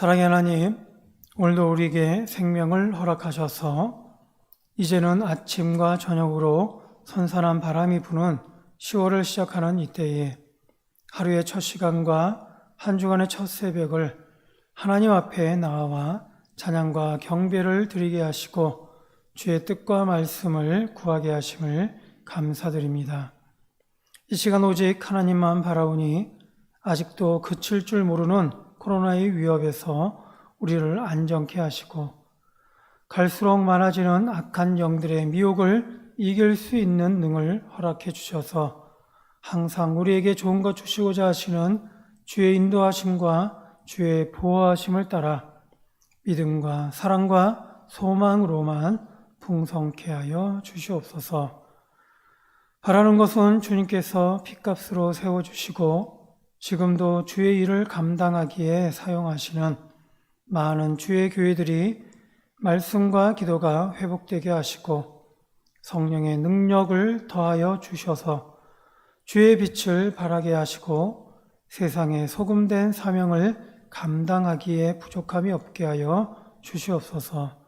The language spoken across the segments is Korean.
사랑의 하나님, 오늘도 우리에게 생명을 허락하셔서 이제는 아침과 저녁으로 선선한 바람이 부는 10월을 시작하는 이때에 하루의 첫 시간과 한 주간의 첫 새벽을 하나님 앞에 나와 찬양과 경배를 드리게 하시고 주의 뜻과 말씀을 구하게 하심을 감사드립니다. 이 시간 오직 하나님만 바라오니 아직도 그칠 줄 모르는 코로나의 위협에서 우리를 안정케 하시고 갈수록 많아지는 악한 영들의 미혹을 이길 수 있는 능을 허락해 주셔서 항상 우리에게 좋은 것 주시고자 하시는 주의 인도하심과 주의 보호하심을 따라 믿음과 사랑과 소망으로만 풍성케 하여 주시옵소서. 바라는 것은 주님께서 핏값으로 세워주시고 지금도 주의 일을 감당하기에 사용하시는 많은 주의 교회들이 말씀과 기도가 회복되게 하시고 성령의 능력을 더하여 주셔서 주의 빛을 발하게 하시고 세상에 소금된 사명을 감당하기에 부족함이 없게 하여 주시옵소서.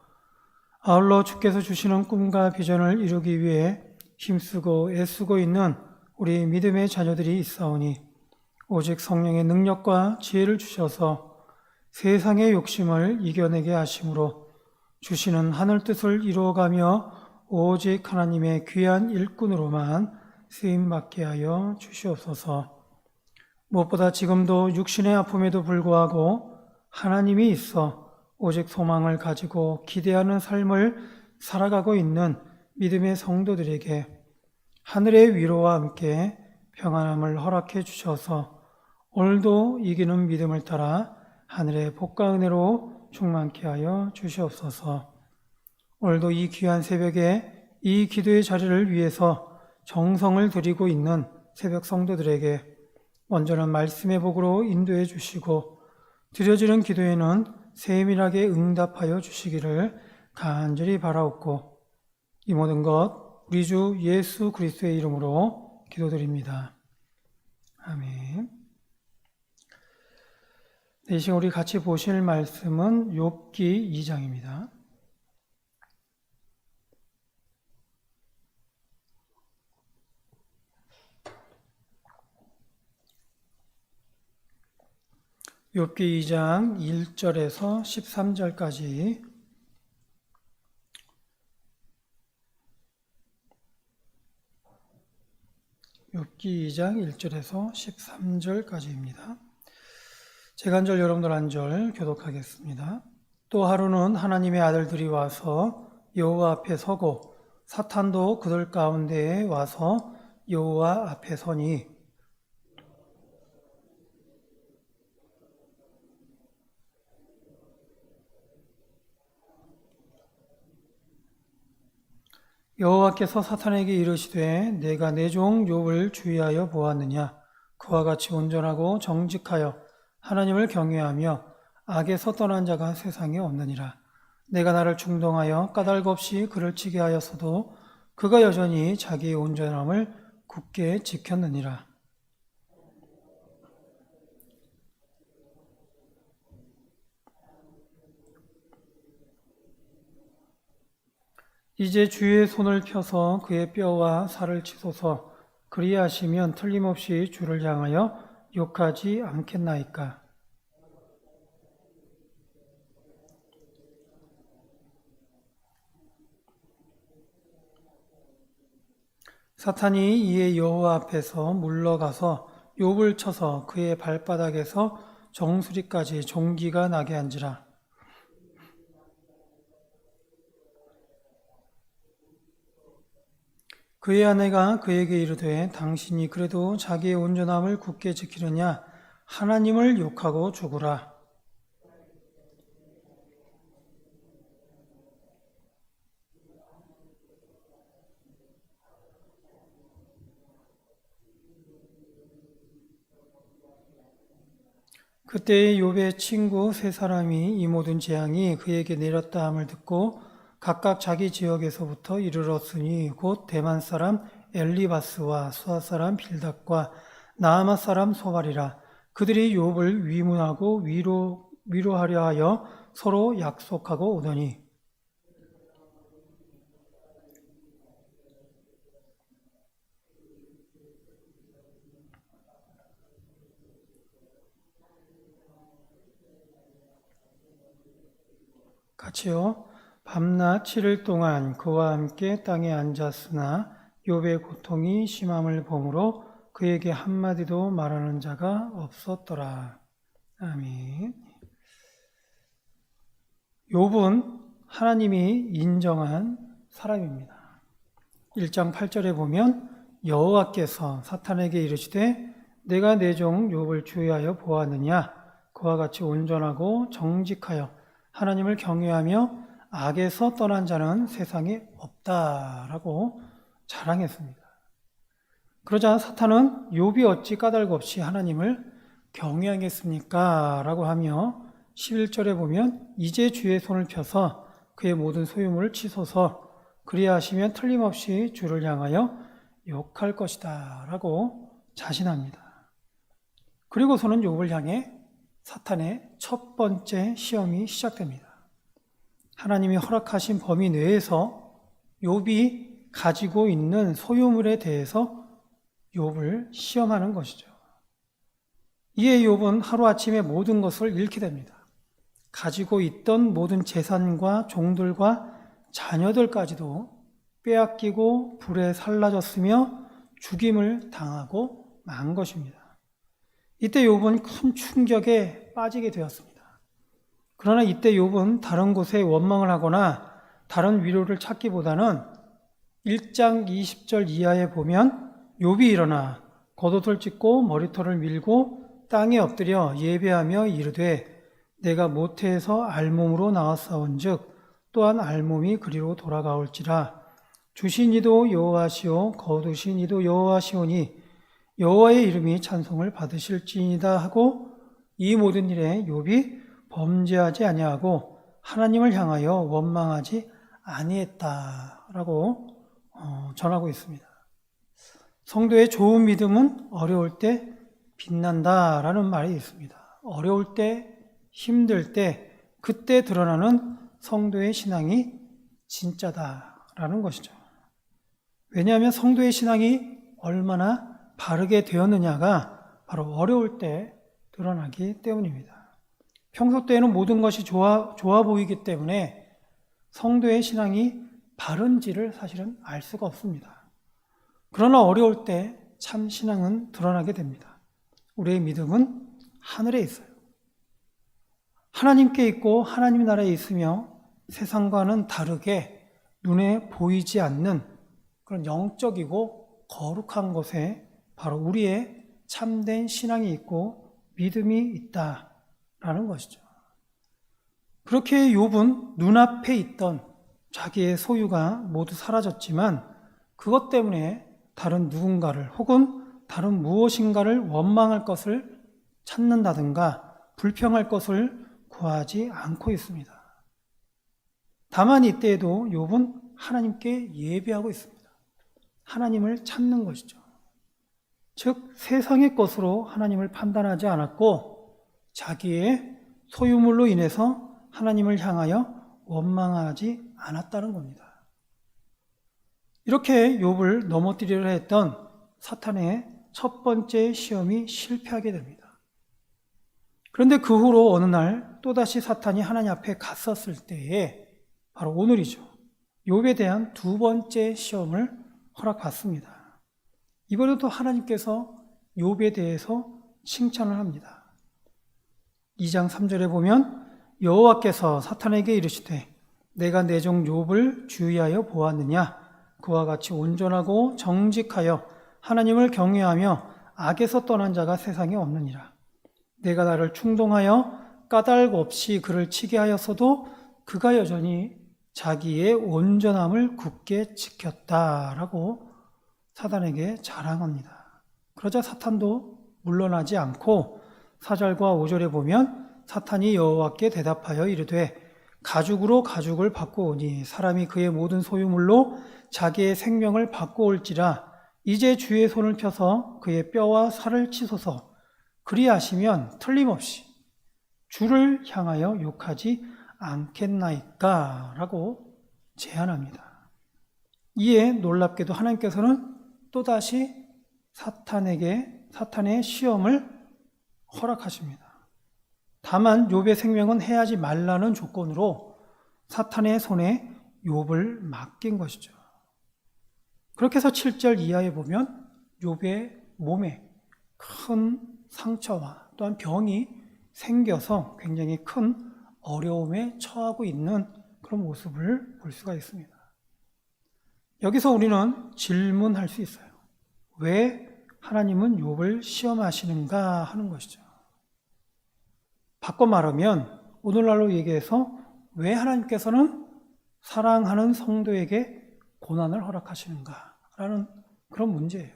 아울러 주께서 주시는 꿈과 비전을 이루기 위해 힘쓰고 애쓰고 있는 우리 믿음의 자녀들이 있사오니 오직 성령의 능력과 지혜를 주셔서 세상의 욕심을 이겨내게 하심으로 주시는 하늘 뜻을 이루어가며 오직 하나님의 귀한 일꾼으로만 쓰임 받게 하여 주시옵소서. 무엇보다 지금도 육신의 아픔에도 불구하고 하나님이 있어 오직 소망을 가지고 기대하는 삶을 살아가고 있는 믿음의 성도들에게 하늘의 위로와 함께 평안함을 허락해 주셔서 오늘도 이기는 믿음을 따라 하늘의 복과 은혜로 충만케 하여 주시옵소서. 오늘도 이 귀한 새벽에 이 기도의 자리를 위해서 정성을 들이고 있는 새벽 성도들에게 먼저는 말씀의 복으로 인도해 주시고 드려지는 기도에는 세밀하게 응답하여 주시기를 간절히 바라옵고 이 모든 것 우리 주 예수 그리스도의 이름으로 기도드립니다. 아멘. 네, 이 시간 우리 같이 보실 말씀은 욥기 2장입니다. 욥기 2장 1절에서 13절까지 욥기 2장 1절에서 13절까지입니다. 제가 한 절 여러분들 한 절 교독하겠습니다. 또 하루는 하나님의 아들들이 와서 여호와 앞에 서고 사탄도 그들 가운데에 와서 여호와 앞에 서니 여호와께서 사탄에게 이르시되 내가 내 종 욥을 주의하여 보았느냐? 그와 같이 온전하고 정직하여 하나님을 경외하며 악에서 떠난 자가 세상에 없느니라. 내가 나를 충동하여 까닭 없이 그를 치게 하였어도 그가 여전히 자기의 온전함을 굳게 지켰느니라 이제 주의 손을 펴서 그의 뼈와 살을 치소서 그리하시면 틀림없이 주를 향하여 욕하지 않겠나이까. 사탄이 이에 여호와 앞에서 물러가서 욥을 쳐서 그의 발바닥에서 정수리까지 종기가 나게 한지라. 그의 아내가 그에게 이르되 당신이 그래도 자기의 온전함을 굳게 지키느냐 하나님을 욕하고 죽으라. 그때의 욥의 친구 세 사람이 이 모든 재앙이 그에게 내렸다 함을 듣고 각각 자기 지역에서부터 이르렀으니 곧 대만 사람 엘리바스와 수아 사람 빌닷과 나아마 사람 소발이라 그들이 욥을 위문하고 위로 위로하려 하여 서로 약속하고 오더니 같이요. 밤낮 7일 동안 그와 함께 땅에 앉았으나 욥의 고통이 심함을 보므로 그에게 한마디도 말하는 자가 없었더라. 아멘. 욥은 하나님이 인정한 사람입니다. 1장 8절에 보면 여호와께서 사탄에게 이르시되 내가 내 종 욥을 주의하여 보았느냐 그와 같이 온전하고 정직하여 하나님을 경외하며 악에서 떠난 자는 세상에 없다라고 자랑했습니다. 그러자 사탄은 욥이 어찌 까닭 없이 하나님을 경외하겠습니까? 라고 하며 11절에 보면 이제 주의 손을 펴서 그의 모든 소유물을 치소서 그리하시면 틀림없이 주를 향하여 욕할 것이다 라고 자신합니다. 그리고서는 욥을 향해 사탄의 첫 번째 시험이 시작됩니다. 하나님이 허락하신 범위 내에서 욥이 가지고 있는 소유물에 대해서 욥을 시험하는 것이죠. 이에 욥은 하루아침에 모든 것을 잃게 됩니다. 가지고 있던 모든 재산과 종들과 자녀들까지도 빼앗기고 불에 살라졌으며 죽임을 당하고 만 것입니다. 이때 욥은 큰 충격에 빠지게 되었습니다. 그러나 이때 욥은 다른 곳에 원망을 하거나 다른 위로를 찾기보다는 1장 20절 이하에 보면 욥이 일어나 겉옷을 찢고 머리털을 밀고 땅에 엎드려 예배하며 이르되 내가 모태에서 알몸으로 나왔사온즉 또한 알몸이 그리로 돌아가올지라. 주신 이도 여호와시오 거두신 이도 여호와시오니 여호와의 이름이 찬송을 받으실지이다 하고 이 모든 일에 욥이 범죄하지 아니하고 하나님을 향하여 원망하지 아니했다라고 어, 전하고 있습니다. 성도의 좋은 믿음은 어려울 때 빛난다라는 말이 있습니다. 어려울 때, 힘들 때, 그때 드러나는 성도의 신앙이 진짜다라는 것이죠. 왜냐하면 성도의 신앙이 얼마나 바르게 되었느냐가 바로 어려울 때 드러나기 때문입니다. 평소 때에는 모든 것이 좋아, 좋아 보이기 때문에 성도의 신앙이 바른지를 사실은 알 수가 없습니다. 그러나 어려울 때 참 신앙은 드러나게 됩니다. 우리의 믿음은 하늘에 있어요. 하나님께 있고 하나님 나라에 있으며 세상과는 다르게 눈에 보이지 않는 그런 영적이고 거룩한 곳에 바로 우리의 참된 신앙이 있고 믿음이 있다 라는 것이죠. 그렇게 욥은 눈앞에 있던 자기의 소유가 모두 사라졌지만 그것 때문에 다른 누군가를 혹은 다른 무엇인가를 원망할 것을 찾는다든가 불평할 것을 구하지 않고 있습니다. 다만 이때에도 욥은 하나님께 예배하고 있습니다. 하나님을 찾는 것이죠. 즉 세상의 것으로 하나님을 판단하지 않았고 자기의 소유물로 인해서 하나님을 향하여 원망하지 않았다는 겁니다. 이렇게 욥을 넘어뜨리려 했던 사탄의 첫 번째 시험이 실패하게 됩니다. 그런데 그 후로 어느 날 또다시 사탄이 하나님 앞에 갔었을 때에 바로 오늘이죠. 욥에 대한 두 번째 시험을 허락받습니다. 이번에도 하나님께서 욥에 대해서 칭찬을 합니다. 2장 3절에 보면 여호와께서 사탄에게 이르시되 내가 내 종 욥을 주의하여 보았느냐 그와 같이 온전하고 정직하여 하나님을 경외하며 악에서 떠난 자가 세상에 없느니라 내가 나를 충동하여 까닭 없이 그를 치게 하였어도 그가 여전히 자기의 온전함을 굳게 지켰다라고 사단에게 자랑합니다. 그러자 사탄도 물러나지 않고 4절과 5절에 보면 사탄이 여호와께 대답하여 이르되 가죽으로 가죽을 바꾸오니 사람이 그의 모든 소유물로 자기의 생명을 바꾸올지라 이제 주의 손을 펴서 그의 뼈와 살을 치소서 그리하시면 틀림없이 주를 향하여 욕하지 않겠나이까? 라고 제안합니다. 이에 놀랍게도 하나님께서는 또다시 사탄에게 사탄의 시험을 허락하십니다. 다만 욥의 생명은 해하지 말라는 조건으로 사탄의 손에 욥을 맡긴 것이죠. 그렇게 해서 7절 이하에 보면 욥의 몸에 큰 상처와 또한 병이 생겨서 굉장히 큰 어려움에 처하고 있는 그런 모습을 볼 수가 있습니다. 여기서 우리는 질문할 수 있어요. 왜 하나님은 욥을 시험하시는가 하는 것이죠. 바꿔 말하면 오늘날로 얘기해서 왜 하나님께서는 사랑하는 성도에게 고난을 허락하시는가라는 그런 문제예요.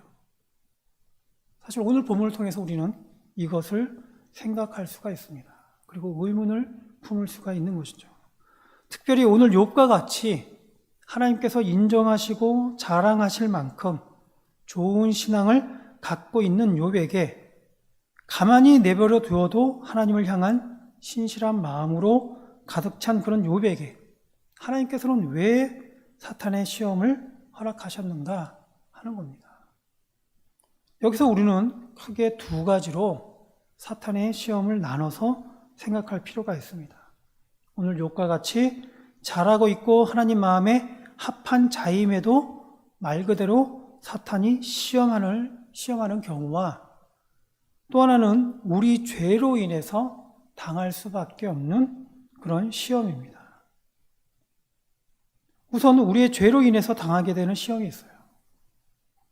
사실 오늘 본문을 통해서 우리는 이것을 생각할 수가 있습니다. 그리고 의문을 품을 수가 있는 것이죠. 특별히 오늘 욥과 같이 하나님께서 인정하시고 자랑하실 만큼 좋은 신앙을 갖고 있는 욥에게 가만히 내버려 두어도 하나님을 향한 신실한 마음으로 가득 찬 그런 욥에게 하나님께서는 왜 사탄의 시험을 허락하셨는가 하는 겁니다. 여기서 우리는 크게 두 가지로 사탄의 시험을 나눠서 생각할 필요가 있습니다. 오늘 욕과 같이 잘하고 있고 하나님 마음에 합한 자임에도 말 그대로 사탄이 시험하는, 시험하는 경우와 또 하나는 우리 죄로 인해서 당할 수밖에 없는 그런 시험입니다. 우선 우리의 죄로 인해서 당하게 되는 시험이 있어요.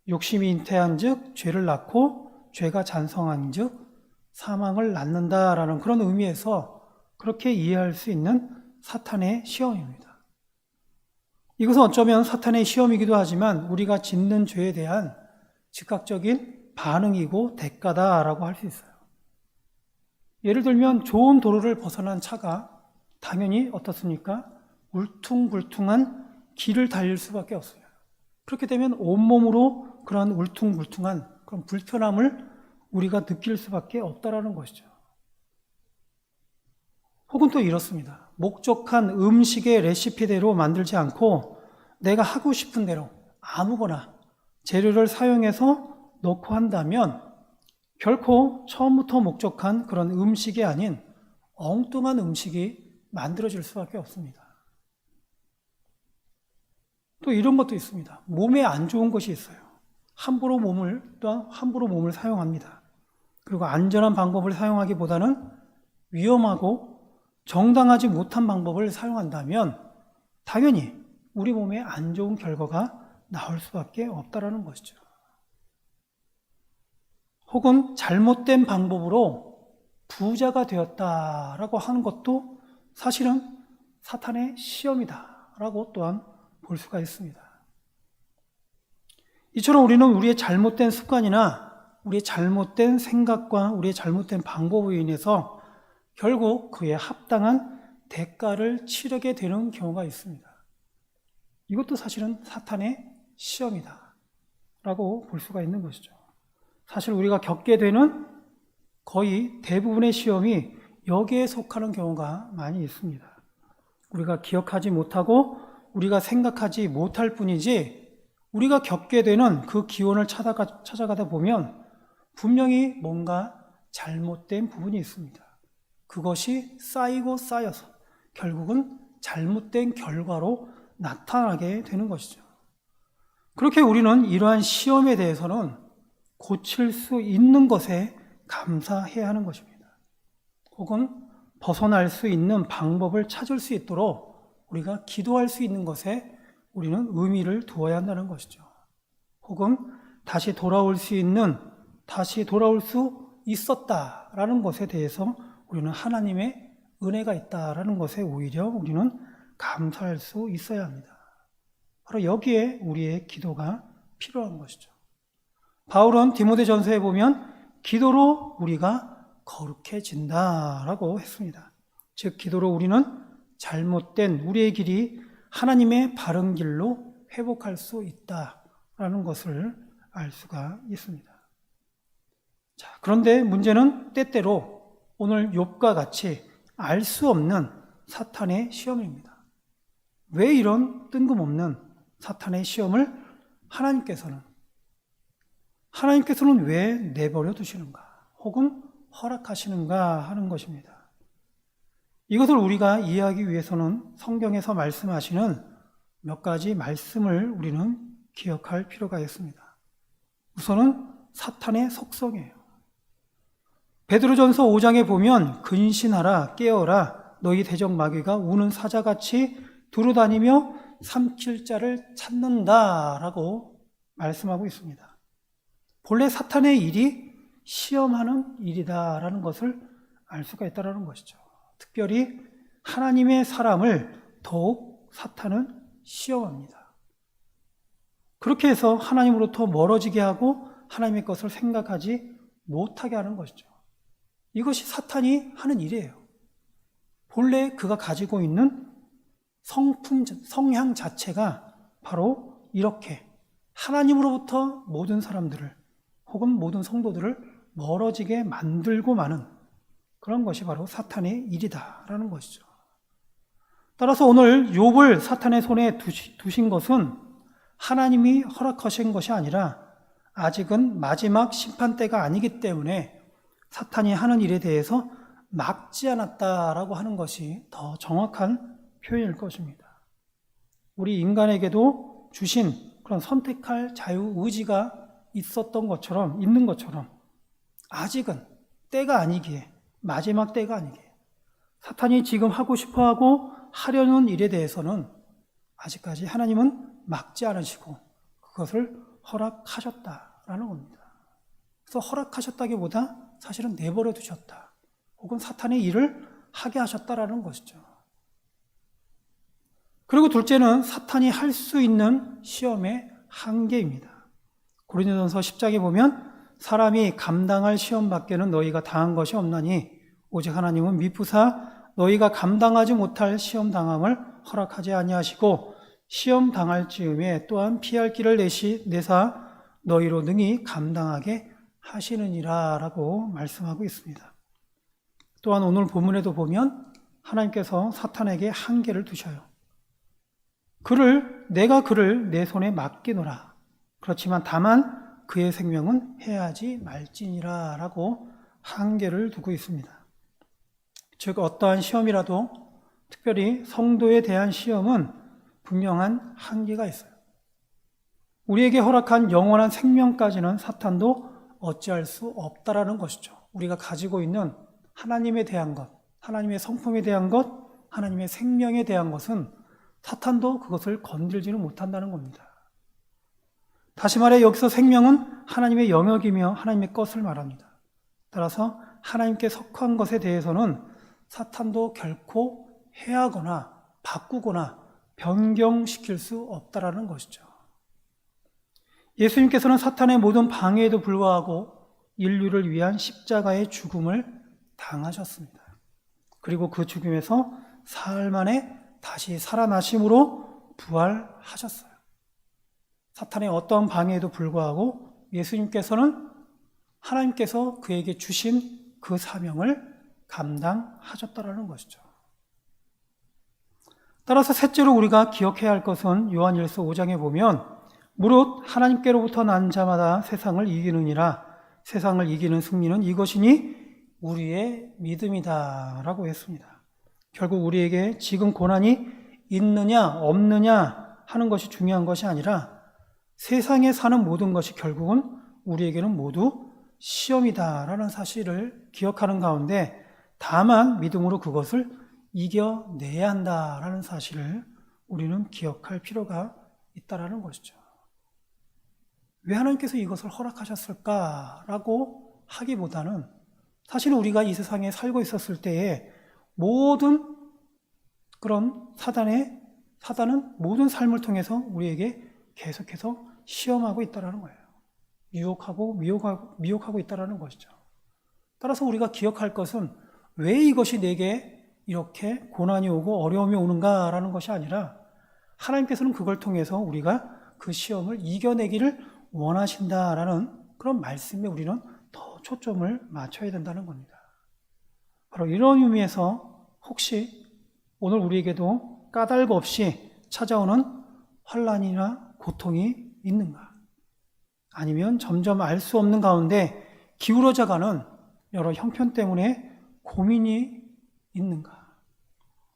욕심이 잉태한 즉 죄를 낳고 죄가 잔성한 즉 사망을 낳는다라는 그런 의미에서 그렇게 이해할 수 있는 사탄의 시험입니다. 이것은 어쩌면 사탄의 시험이기도 하지만 우리가 짓는 죄에 대한 즉각적인 반응이고 대가다라고 할 수 있어요. 예를 들면 좋은 도로를 벗어난 차가 당연히 어떻습니까? 울퉁불퉁한 길을 달릴 수밖에 없어요. 그렇게 되면 온몸으로 그러한 울퉁불퉁한 그런 불편함을 우리가 느낄 수밖에 없다라는 것이죠. 혹은 또 이렇습니다. 목적한 음식의 레시피대로 만들지 않고 내가 하고 싶은 대로 아무거나 재료를 사용해서 넣고 한다면 결코 처음부터 목적한 그런 음식이 아닌 엉뚱한 음식이 만들어질 수밖에 없습니다. 또 이런 것도 있습니다. 몸에 안 좋은 것이 있어요. 함부로 몸을 또한 함부로 몸을 사용합니다. 그리고 안전한 방법을 사용하기보다는 위험하고 정당하지 못한 방법을 사용한다면 당연히 우리 몸에 안 좋은 결과가 나올 수밖에 없다라는 것이죠. 혹은 잘못된 방법으로 부자가 되었다라고 하는 것도 사실은 사탄의 시험이다라고 또한 볼 수가 있습니다. 이처럼 우리는 우리의 잘못된 습관이나 우리의 잘못된 생각과 우리의 잘못된 방법으로 인해서 결국 그에 합당한 대가를 치르게 되는 경우가 있습니다. 이것도 사실은 사탄의 시험이다. 라고 볼 수가 있는 것이죠. 사실 우리가 겪게 되는 거의 대부분의 시험이 여기에 속하는 경우가 많이 있습니다. 우리가 기억하지 못하고 우리가 생각하지 못할 뿐이지 우리가 겪게 되는 그 기원을 찾아가, 찾아가다 보면 분명히 뭔가 잘못된 부분이 있습니다. 그것이 쌓이고 쌓여서 결국은 잘못된 결과로 나타나게 되는 것이죠. 그렇게 우리는 이러한 시험에 대해서는 고칠 수 있는 것에 감사해야 하는 것입니다. 혹은 벗어날 수 있는 방법을 찾을 수 있도록 우리가 기도할 수 있는 것에 우리는 의미를 두어야 한다는 것이죠. 혹은 다시 돌아올 수 있는, 다시 돌아올 수 있었다라는 것에 대해서 우리는 하나님의 은혜가 있다라는 것에 오히려 우리는 감사할 수 있어야 합니다. 바로 여기에 우리의 기도가 필요한 것이죠. 바울은 디모데 전서에 보면 기도로 우리가 거룩해진다라고 했습니다. 즉, 기도로 우리는 잘못된 우리의 길이 하나님의 바른 길로 회복할 수 있다라는 것을 알 수가 있습니다. 자, 그런데 문제는 때때로 오늘 욥과 같이 알 수 없는 사탄의 시험입니다. 왜 이런 뜬금없는 사탄의 시험을 하나님께서는 하나님께서는 왜 내버려 두시는가? 혹은 허락하시는가 하는 것입니다. 이것을 우리가 이해하기 위해서는 성경에서 말씀하시는 몇 가지 말씀을 우리는 기억할 필요가 있습니다. 우선은 사탄의 속성이에요. 베드로전서 5장에 보면 근신하라 깨어라 너희 대적 마귀가 우는 사자같이 두루다니며 삼킬 자를 찾는다라고 말씀하고 있습니다. 본래 사탄의 일이 시험하는 일이다라는 것을 알 수가 있다라는 것이죠. 특별히 하나님의 사람을 더욱 사탄은 시험합니다. 그렇게 해서 하나님으로부터 멀어지게 하고 하나님의 것을 생각하지 못하게 하는 것이죠. 이것이 사탄이 하는 일이에요. 본래 그가 가지고 있는 성품, 성향 자체가 바로 이렇게 하나님으로부터 모든 사람들을 혹은 모든 성도들을 멀어지게 만들고 마는 그런 것이 바로 사탄의 일이다라는 것이죠. 따라서 오늘 욥을 사탄의 손에 두신 것은 하나님이 허락하신 것이 아니라 아직은 마지막 심판 때가 아니기 때문에 사탄이 하는 일에 대해서 막지 않았다라고 하는 것이 더 정확한 표현일 것입니다. 우리 인간에게도 주신 그런 선택할 자유 의지가 있었던 것처럼, 있는 것처럼, 아직은 때가 아니기에, 마지막 때가 아니기에, 사탄이 지금 하고 싶어 하고 하려는 일에 대해서는 아직까지 하나님은 막지 않으시고 그것을 허락하셨다라는 겁니다. 그래서 허락하셨다기보다 사실은 내버려 두셨다. 혹은 사탄의 일을 하게 하셨다라는 것이죠. 그리고 둘째는 사탄이 할 수 있는 시험의 한계입니다. 고린도전서 10장에 보면 사람이 감당할 시험 밖에는 너희가 당한 것이 없나니 오직 하나님은 미푸사 너희가 감당하지 못할 시험 당함을 허락하지 아니하시고 시험 당할 즈음에 또한 피할 길을 내시 내사 너희로 능히 감당하게 하시느니라라고 말씀하고 있습니다. 또한 오늘 본문에도 보면 하나님께서 사탄에게 한계를 두셔요. 그를 내가 그를 내 손에 맡기노라. 그렇지만 다만 그의 생명은 해하지 말지니라 라고 한계를 두고 있습니다. 즉 어떠한 시험이라도 특별히 성도에 대한 시험은 분명한 한계가 있어요. 우리에게 허락한 영원한 생명까지는 사탄도 어찌할 수 없다라는 것이죠. 우리가 가지고 있는 하나님에 대한 것, 하나님의 성품에 대한 것, 하나님의 생명에 대한 것은 사탄도 그것을 건들지는 못한다는 겁니다. 다시 말해 여기서 생명은 하나님의 영역이며 하나님의 것을 말합니다. 따라서 하나님께 속한 것에 대해서는 사탄도 결코 해하거나 바꾸거나 변경시킬 수 없다라는 것이죠. 예수님께서는 사탄의 모든 방해에도 불구하고 인류를 위한 십자가의 죽음을 당하셨습니다. 그리고 그 죽음에서 사흘 만에 다시 살아나심으로 부활하셨어요. 사탄의 어떤 방해에도 불구하고 예수님께서는 하나님께서 그에게 주신 그 사명을 감당하셨다라는 것이죠. 따라서 셋째로 우리가 기억해야 할 것은 요한일서 5장에 보면 무릇 하나님께로부터 난 자마다 세상을 이기느니라 세상을 이기는 승리는 이것이니 우리의 믿음이다라고 했습니다. 결국 우리에게 지금 고난이 있느냐 없느냐 하는 것이 중요한 것이 아니라 세상에 사는 모든 것이 결국은 우리에게는 모두 시험이다라는 사실을 기억하는 가운데 다만 믿음으로 그것을 이겨내야 한다라는 사실을 우리는 기억할 필요가 있다라는 것이죠. 왜 하나님께서 이것을 허락하셨을까라고 하기보다는 사실 우리가 이 세상에 살고 있었을 때에 모든 그런 사단의 사단은 모든 삶을 통해서 우리에게 계속해서 시험하고 있다라는 거예요. 유혹하고 미혹하고 미혹하고 있다라는 것이죠. 따라서 우리가 기억할 것은 왜 이것이 내게 이렇게 고난이 오고 어려움이 오는가라는 것이 아니라 하나님께서는 그걸 통해서 우리가 그 시험을 이겨내기를 원하신다라는 그런 말씀에 우리는 더 초점을 맞춰야 된다는 겁니다. 바로 이런 의미에서 혹시 오늘 우리에게도 까닭 없이 찾아오는 환란이나 고통이 있는가? 아니면 점점 알 수 없는 가운데 기울어져가는 여러 형편 때문에 고민이 있는가?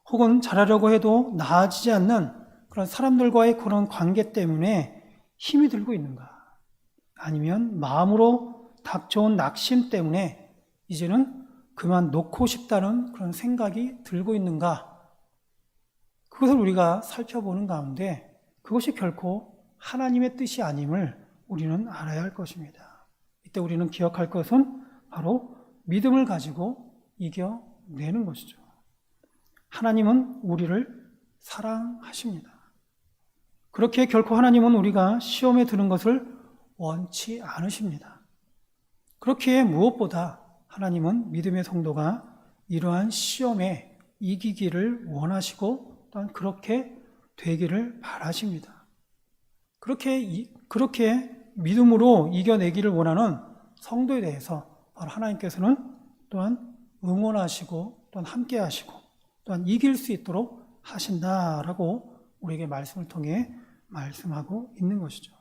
혹은 잘하려고 해도 나아지지 않는 그런 사람들과의 그런 관계 때문에 힘이 들고 있는가? 아니면 마음으로 닥쳐온 낙심 때문에 이제는 그만 놓고 싶다는 그런 생각이 들고 있는가? 그것을 우리가 살펴보는 가운데 그것이 결코 하나님의 뜻이 아님을 우리는 알아야 할 것입니다. 이때 우리는 기억할 것은 바로 믿음을 가지고 이겨내는 것이죠. 하나님은 우리를 사랑하십니다. 그렇게 결코 하나님은 우리가 시험에 드는 것을 원치 않으십니다. 그렇게 무엇보다 하나님은 믿음의 성도가 이러한 시험에 이기기를 원하시고 또한 그렇게 되기를 바라십니다. 그렇게, 이- 그렇게 믿음으로 이겨내기를 원하는 성도에 대해서 바로 하나님께서는 또한 응원하시고 또한 함께 하시고 또한 이길 수 있도록 하신다라고 우리에게 말씀을 통해 말씀하고 있는 것이죠.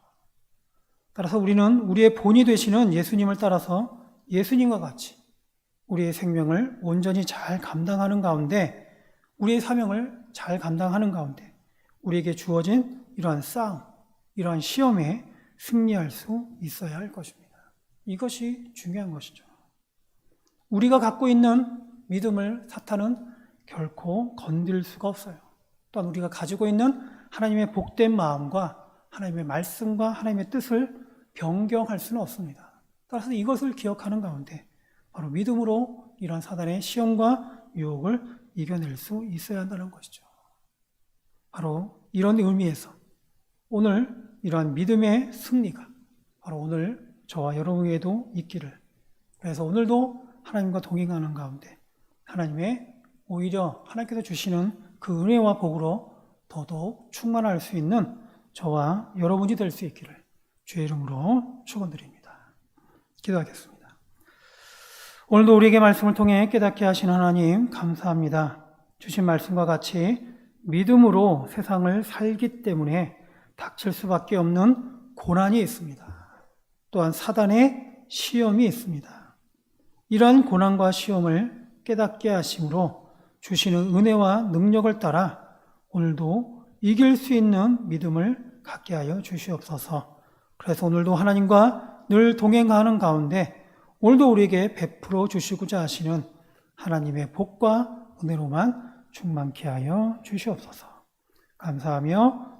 따라서 우리는 우리의 본이 되시는 예수님을 따라서 예수님과 같이 우리의 생명을 온전히 잘 감당하는 가운데 우리의 사명을 잘 감당하는 가운데 우리에게 주어진 이러한 싸움, 이러한 시험에 승리할 수 있어야 할 것입니다. 이것이 중요한 것이죠. 우리가 갖고 있는 믿음을 사탄은 결코 건들 수가 없어요. 또한 우리가 가지고 있는 하나님의 복된 마음과 하나님의 말씀과 하나님의 뜻을 변경할 수는 없습니다. 따라서 이것을 기억하는 가운데 바로 믿음으로 이러한 사단의 시험과 유혹을 이겨낼 수 있어야 한다는 것이죠. 바로 이런 의미에서 오늘 이러한 믿음의 승리가 바로 오늘 저와 여러분에게도 있기를 그래서 오늘도 하나님과 동행하는 가운데 하나님의 오히려 하나님께서 주시는 그 은혜와 복으로 더더욱 충만할 수 있는 저와 여러분이 될 수 있기를 주의 이름으로 축원드립니다. 기도하겠습니다. 오늘도 우리에게 말씀을 통해 깨닫게 하신 하나님 감사합니다. 주신 말씀과 같이 믿음으로 세상을 살기 때문에 닥칠 수밖에 없는 고난이 있습니다. 또한 사단의 시험이 있습니다. 이러한 고난과 시험을 깨닫게 하심으로 주시는 은혜와 능력을 따라 오늘도 이길 수 있는 믿음을 갖게 하여 주시옵소서. 그래서 오늘도 하나님과 늘 동행하는 가운데 오늘도 우리에게 베풀어 주시고자 하시는 하나님의 복과 은혜로만 충만케 하여 주시옵소서. 감사하며